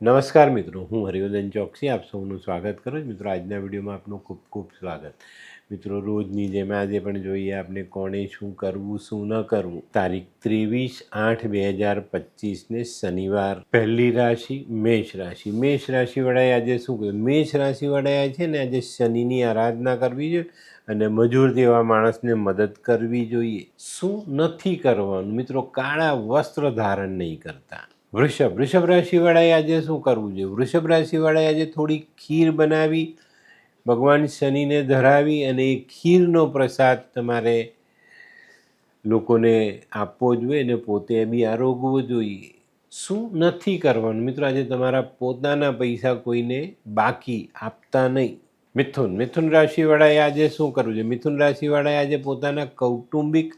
નમસ્કાર મિત્રો, હું હરિવર્ધન ચોકસી, આપ સૌનું સ્વાગત કરું છું. મિત્રો, આજના વિડીયોમાં આપનું ખૂબ ખૂબ સ્વાગત. મિત્રો, રોજની જેમ આજે પણ જોઈએ આપણે કોણે શું કરવું, શું ન કરવું. તારીખ ત્રેવીસ આઠ બે હજાર પચીસને શનિવાર, પહેલી રાશિ, મેષ રાશિ. મેષ રાશિવાળાએ આજે શું કહ્યું મેષ રાશિવાળાએ છે ને આજે શનિની આરાધના કરવી જોઈએ અને મજૂર જેવા માણસને મદદ કરવી જોઈએ. શું નથી કરવાનું? મિત્રો, કાળા વસ્ત્ર ધારણ નહીં કરતા. વૃષભ. વૃષભ રાશિવાળાએ આજે શું કરવું જોઈએ? વૃષભ રાશિવાળાએ આજે થોડી ખીર બનાવી, ભગવાન શનિને ધરાવી અને એ ખીરનો પ્રસાદ તમારે લોકોને આપવો જોઈએ અને પોતે બી આરોગવો જોઈએ. શું નથી કરવાનું? મિત્રો, આજે તમારા પોતાના પૈસા કોઈને બાકી આપતા નહીં. મિથુન. મિથુન રાશિવાળાએ આજે શું કરવું જોઈએ? મિથુન રાશિવાળાએ આજે પોતાના કૌટુંબિક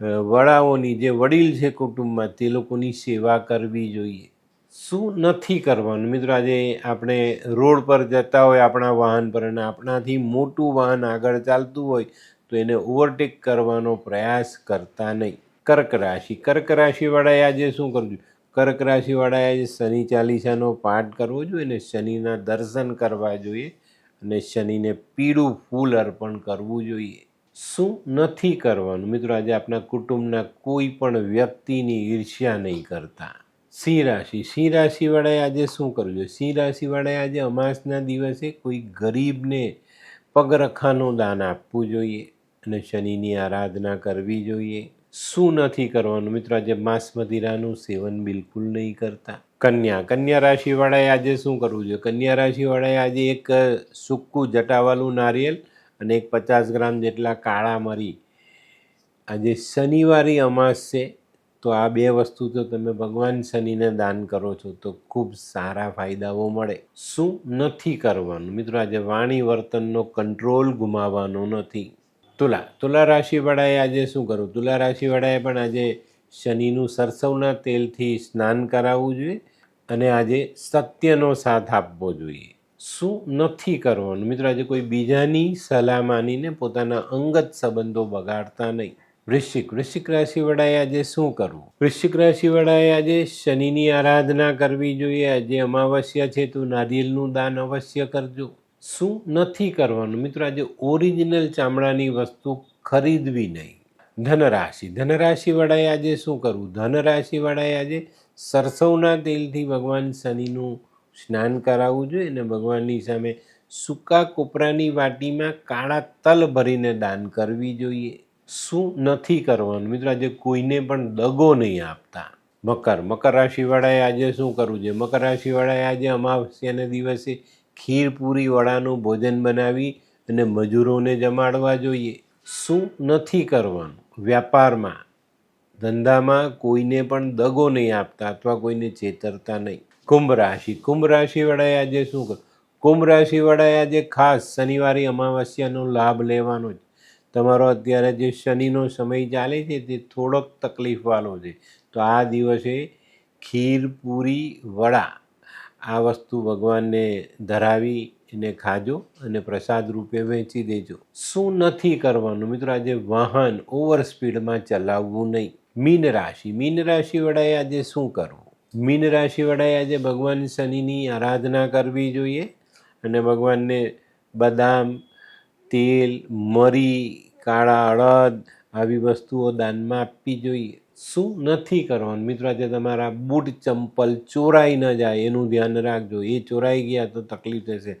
વડાઓની જે વડીલ છે કુટુંબમાં, તે લોકોની સેવા કરવી જોઈએ. શું નથી કરવાનું? મિત્રો, આજે આપણે રોડ પર જતા હોય, આપણા વાહન પર અને આપણાથી મોટું વાહન આગળ ચાલતું હોય, તો એને ઓવરટેક કરવાનો પ્રયાસ કરતા નહીં. કર્ક રાશિ. કર્ક રાશિવાળાએ આજે શું કરવું જોઈએ? કર્ક રાશિવાળાએ આજે શનિ ચાલીસાનો પાઠ કરવો જોઈએ અને શનિના દર્શન કરવા જોઈએ અને શનિને પીળું ફૂલ અર્પણ કરવું જોઈએ. શું નથી કરવાનું? મિત્રો, આજે આપણા કુટુંબના કોઈ પણ વ્યક્તિની ઈર્ષ્યા નહીં કરતા. સિંહ રાશિ. સિંહ રાશિવાળાએ આજે શું કરવું જોઈએ સિંહ રાશિવાળાએ આજે અમાસના દિવસે કોઈ ગરીબને પગરખાનું દાન આપવું જોઈએ અને શનિની આરાધના કરવી જોઈએ. શું નથી કરવાનું? મિત્રો, આજે માંસ મદિરાનું સેવન બિલકુલ નહીં કરતા. કન્યા. કન્યા રાશિવાળાએ આજે શું કરવું જોઈએ? કન્યા રાશિવાળાએ આજે એક સૂકું જટાવાલું નારિયેલ અને એક પચાસ ગ્રામ જેટલા કાળા મરી. આજે શનિવારી અમાસ છે, તો આ બે વસ્તુ તો તમે ભગવાન શનિને દાન કરો છો, તો ખૂબ સારા ફાયદાઓ મળે. શું નથી કરવાનું? મિત્રો, આજે વાણી વર્તનનો કંટ્રોલ ગુમાવવાનો નથી. તુલા તુલા રાશિવાળાએ આજે શું કરવું તુલા રાશિવાળાએ પણ આજે શનિનું સરસવના તેલથી સ્નાન કરાવવું જોઈએ અને આજે સત્યનો સાથ આપવો જોઈએ. શું નથી કરવાનું? મિત્રો, આજે કોઈ બીજાની સલાહ માનીને પોતાના અંગત સંબંધો બગાડતા નહીં. વૃશ્ચિક વૃશ્ચિક રાશિવાળાએ આજે શું કરવું? વૃશ્ચિક રાશિવાળાએ આજે શનિની આરાધના કરવી જોઈએ. આજે અમાવસ્યા છે, તો નારિયેલનું દાન અવશ્ય કરજો. શું નથી કરવાનું? મિત્રો, આજે ઓરિજિનલ ચામડાની વસ્તુ ખરીદવી નહીં. ધનરાશિ, ધનરાશિવાળાએ આજે શું કરવું? ધનરાશિવાળાએ આજે સરસવના તેલથી ભગવાન શનિનું સ્નાન કરાવવું જોઈએ અને ભગવાનની સામે સૂકા કોપરાની વાટીમાં કાળા તલ ભરીને દાન કરવી જોઈએ. શું નથી કરવાનું? મિત્રો, આજે કોઈને પણ દગો નહીં આપતા. મકર. મકર રાશિવાળાએ આજે શું કરવું જોઈએ? મકર રાશિવાળાએ આજે અમાવસ્યાના દિવસે ખીર પૂરી, વડાનું ભોજન બનાવી અને મજૂરોને જમાડવા જોઈએ. શું નથી કરવાનું? વ્યાપારમાં ધંધામાં કોઈને પણ દગો નહીં આપતા અથવા કોઈને છેતરતા નહીં. કુંભ રાશિ. કુંભ રાશિવાળાએ આજે શું કર કુંભ રાશિવાળાએ આજે ખાસ શનિવારે અમાવસ્યાનો લાભ લેવાનો છે. તમારો અત્યારે જે શનિનો સમય ચાલે છે તે થોડોક તકલીફવાળો છે. તો આ દિવસે ખીર, પૂરી, વડા આ વસ્તુ ભગવાનને ધરાવી એને ખાજો અને પ્રસાદ રૂપે વેચી દેજો. શું નથી કરવાનું મિત્રો? આજે વાહન ઓવર સ્પીડમાં ચલાવવું નહીં. મીન રાશિ. મીન રાશિ વડાએ આજે શું કરવું? મીન રાશિ વડાએ આજે ભગવાન શનિની આરાધના કરવી જોઈએ અને ભગવાનને બદામ, તેલ, મરી, કાળા અડદ આવી વસ્તુઓ દાનમાં આપવી જોઈએ. શું નથી કરવાનું મિત્રો? આજે તમારા બૂટ, ચંપલ ચોરાઈ ન જાય. એનું ધ્યાન રાખજો. એ ચોરાઈ ગયા તો તકલીફ થશે.